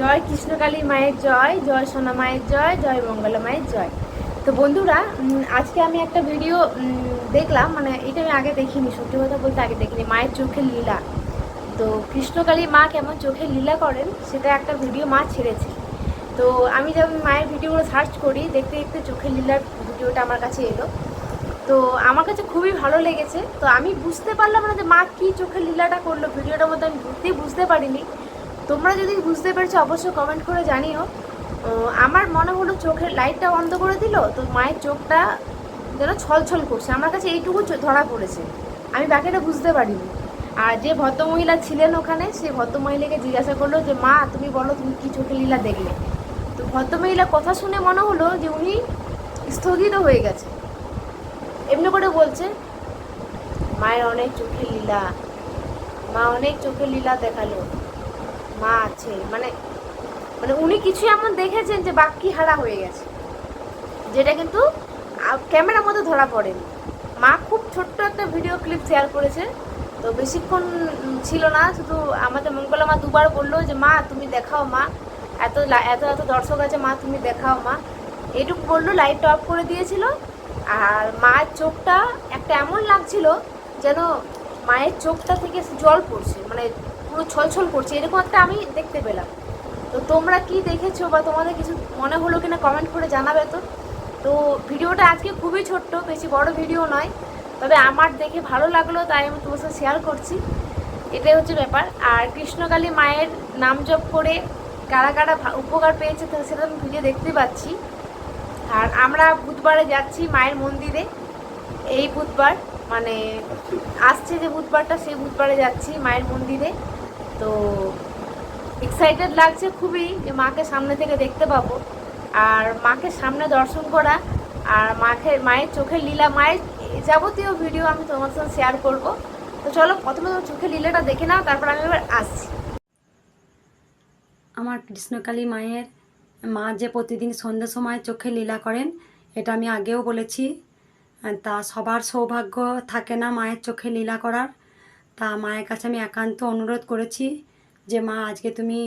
জয়, কৃষ্ণকালী মায়ের জয় জয় সোনা মায়ের জয় জয় মঙ্গলা মায়ের জয়। তো বন্ধুরা আজকে আমি একটা ভিডিও দেখলাম মানে এটা আমি আগে দেখিনি, সত্যি কথা বলতে আগে দেখিনি, মায়ের চোখের লীলা। তো কৃষ্ণকালী মা কেমন চোখের লীলা করেন, সেটা একটা ভিডিও মা ছেড়েছে। তো আমি যখন মায়ের ভিডিওগুলো সার্চ করি, দেখতে দেখতে চোখের লীলার ভিডিওটা আমার কাছে এলো। তো আমার কাছে খুবই ভালো লেগেছে। তো আমি বুঝতে পারলাম না যে মা কী চোখের লীলাটা করল ভিডিওটার মধ্যে আমি বুঝতেই বুঝতে পারিনি। তোমরা যদি বুঝতে পারছ, অবশ্যই কমেন্ট করে জানিও। আমার মনে হলো চোখের লাইটটা বন্ধ করে দিল, তো মায়ের চোখটা যেন ছলছল করছে। আমার কাছে এইটুকু ধরা পড়েছে। আমি বাকিটা বুঝতে পারিনি। আর যে ভদ্রমহিলা ছিলেন ওখানে সেই ভদ্রমহিলাকে জিজ্ঞাসা করল যে, মা, তুমি বলো, তুমি কি চোখের লীলা দেখলে? তো ভদ্রমহিলা কথা শুনে মনে হলো যে, উনি স্থগিত হয়ে গেছে। এমনি করে বলছে, মায়ের অনেক চোখের লীলা, মা অনেক চোখের লীলা দেখাল। মা আছে মানে মানে উনি কিছু এমন দেখেছেন যে বাক্যি হারা হয়ে গেছে। যেটা কিন্তু ক্যামেরার মধ্যে ধরা পড়েনি। মা খুব ছোট্ট একটা ভিডিও ক্লিপ শেয়ার করেছে, তো বেশিক্ষণ ছিল না, শুধু আমাদের মঙ্গলা মা দুবার বলল যে, মা, তুমি দেখাও মা, এত এত এত দর্শক আছে, মা, তুমি দেখাও মা। এইটুকু বলল লাইটটা অফ করে দিয়েছিল। আর মায়ের চোখটা একটা এমন লাগছিল যেন মায়ের চোখটা থেকে জল পড়ছে মানে পুরো ছলছল করছে এরকম একটা আমি দেখতে পেলাম। তো তোমরা কি দেখেছ বা তোমাদের কিছু মনে হলো কিনা কমেন্ট করে জানাবে তো? তো ভিডিওটা আজকে খুবই ছোট্ট বেশি বড় ভিডিও নয় তবে আমার দেখে ভালো লাগল তাই আমি তোমার সাথে শেয়ার করছি। এটাই হচ্ছে ব্যাপার। আর কৃষ্ণকালী মায়ের নাম জপ করে কারা কারা উপকার পেয়েছে তো সেটা আমি ভিডিও দেখতে পাচ্ছি। আর আমরা বুধবারে যাচ্ছি মায়ের মন্দিরে। এই বুধবার মানে আসছে যে বুধবারটা সেই বুধবারে যাচ্ছি মায়ের মন্দিরে। তো এক্সাইটেড লাগছে খুবই যে মাকে সামনে থেকে দেখতে পাবো। আর মাকে সামনে দর্শন করা আর মাকে, মায়ের চোখের লীলা, মায়ের যাবতীয় ভিডিও আমি তোমার সঙ্গে শেয়ার করব। তো চলো, প্রথমে তোমার চোখের লীলাটা দেখে নাও, তারপর আমি এবার আসছি। আমার কৃষ্ণকালী মায়ের মা যে প্রতিদিন সন্ধ্যে সময় চোখে লীলা করেন, এটা আমি আগেও বলেছি। তা সবার সৌভাগ্য থাকে না মায়ের চোখে লীলা করার। তা মায়ের কাছে আমি একান্ত অনুরোধ করেছি যে, মা, আজকে তুমি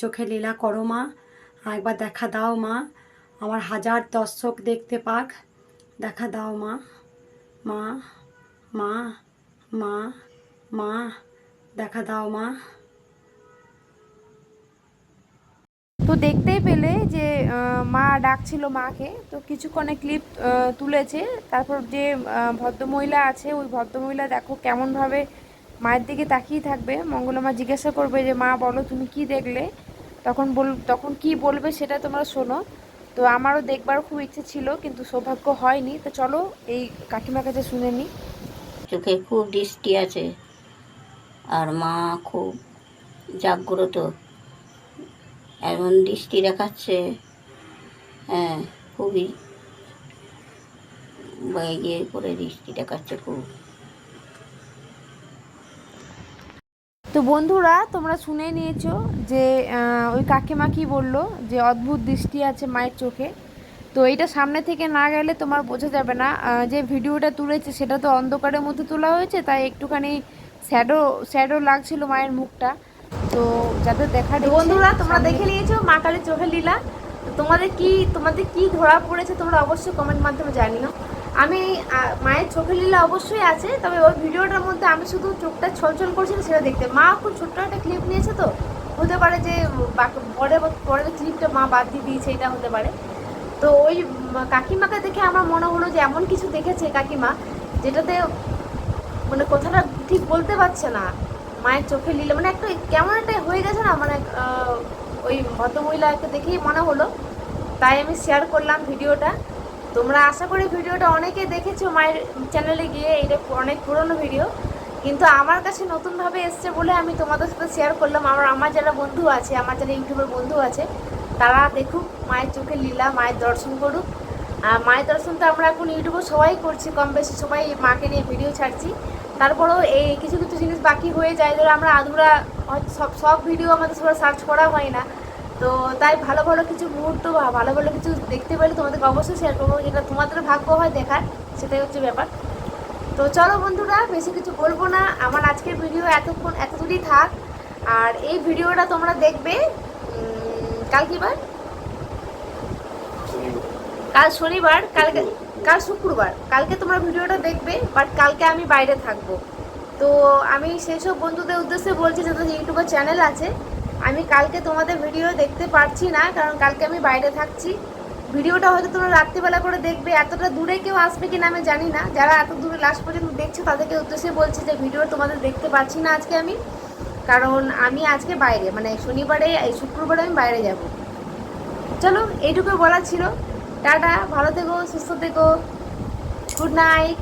চোখে লীলা করো মা। একবার দেখা দাও মা। আমার হাজার দর্শক দেখতে পাক। দেখা দাও মা। মা মা মা মা, দেখা দাও মা। তো দেখতেই পেলে যে মা ডাকছিল মাকে। তো কিছুক্ষণে ক্লিপ তুলেছে। তারপর যে ভদ্রমহিলা আছে, ওই ভদ্রমহিলা দেখো কেমনভাবে মায়ের দিকে তাকিয়ে থাকবে। মঙ্গলা মা জিজ্ঞাসা করবে যে, মা, বলো তুমি কি দেখলে? তখন বল, তখন কি বলবে সেটা তোমরা শোনো। তো আমারও দেখবার খুব ইচ্ছে ছিল, কিন্তু সৌভাগ্য হয়নি। তো চলো, এই কাকিমার কাছে শুনে নিই চোখে খুব দৃষ্টি আছে। আর মা খুব জাগ্রত। এমন দৃষ্টি দেখাচ্ছে হ্যাঁ খুবই। বাইরে করে দৃষ্টি দেখাচ্ছে খুব। তো বন্ধুরা তোমরা শুনে নিয়েছো যে ওই কাকিমা কি বলল? যে অদ্ভুত দৃষ্টি আছে মায়ের চোখে। তো এটা সামনে থেকে না গেলে তোমার বোঝা যাবে না। যে ভিডিওটা তুলেছে সেটা তো অন্ধকারের মধ্যে তোলা হয়েছে তাই একটুখানি শ্যাডো শ্যাডো লাগছিল মায়ের মুখটা। তো যাদের দেখা বন্ধুরা তোমরা দেখে নিয়েছো মা কালীর চোখের লীলা। তোমাদের কি তোমাদের কি ধরা পড়েছে তোমরা অবশ্যই কমেন্ট মাধ্যমে জানিও। আমি মায়ের চোখের লীলা অবশ্যই আছে, তবে ওই ভিডিওটার মধ্যে আমি শুধু চোখটা ছলছল করছিল সেটা দেখতে। মা খুব ছোট্ট একটা ক্লিপ নিয়েছে তো, হতে পারে যে পরের পরের ক্লিপটা মা বাদ দিয়ে দিয়েছে, এটা হতে পারে। তো ওই কাকিমাকে দেখে আমার মনে হলো যে, এমন কিছু দেখেছে কাকিমা, যেটাতে মানে কথাটা ঠিক বলতে পারছে না। মায়ের চোখে লীলা মানে একটা কেমন একটা হয়ে গেছে না মানে ওই ভদ্রমহিলাকে দেখেই মনে হলো। তাই আমি শেয়ার করলাম ভিডিওটা। তোমরা আশা করি ভিডিওটা অনেকে দেখেছ মায়ের চ্যানেলে গিয়ে এটা অনেক পুরনো ভিডিও কিন্তু আমার কাছে নতুনভাবে এসছে বলে আমি তোমাদের সাথে শেয়ার করলাম। আমার আমার যারা বন্ধু আছে, আমার যারা ইউটিউবের বন্ধু আছে, তারা দেখুক, মায়ের চোখে লীলা, মায়ের দর্শন করুক। আর মায়ের দর্শন তো আমরা এখন ইউটিউবে সবাই করছি, কম বেশি সবাই মাকে নিয়ে ভিডিও ছাড়ছি। তারপরেও এই কিছু কিছু জিনিস বাকি হয়ে যায়। ধরো আমরা আধুরা সব সব ভিডিও আমাদের সবাই সার্চ করা হয় না। তো তাই ভালো ভালো কিছু মুহূর্ত বা ভালো ভালো কিছু দেখতে পেলে তোমাদেরকে অবশ্যই শেয়ার করব। যেটা তোমাদের ভাগ্য হয় দেখার সেটাই হচ্ছে ব্যাপার। তো চলো বন্ধুরা বেশি কিছু বলব না। আমার আজকের ভিডিও এতক্ষণ এত দূরই থাক। আর এই ভিডিওটা তোমরা দেখবে কাল কি বার? কাল শনিবার কালকে কাল শুক্রবার। কালকে তোমরা ভিডিওটা দেখবে বাট কালকে আমি বাইরে থাকব। তো আমি সেই সব বন্ধুদের উদ্দেশ্যে বলছি যাদের ইউটিউবের চ্যানেল আছে আমি কালকে তোমাদের ভিডিও দেখতে পারছি না, কারণ কালকে আমি বাইরে থাকছি। ভিডিওটা হয়তো তোমরা রাত্রিবেলা করে দেখবে, এতটা দূরে কেউ আসবে কিনা আমি জানি না। যারা এত দূরে লাস্ট পর্যন্ত দেখছ, তাদেরকে উদ্দেশ্যে বলছি যে ভিডিও তোমাদের দেখতে পাচ্ছি না আজকে আমি। কারণ আমি আজকে বাইরে মানে শনিবারে, এই শুক্রবারে আমি বাইরে যাব। চলো, এইটুকু বলার ছিল। টাটা, ভালো থেকো, সুস্থ থেকো। Good night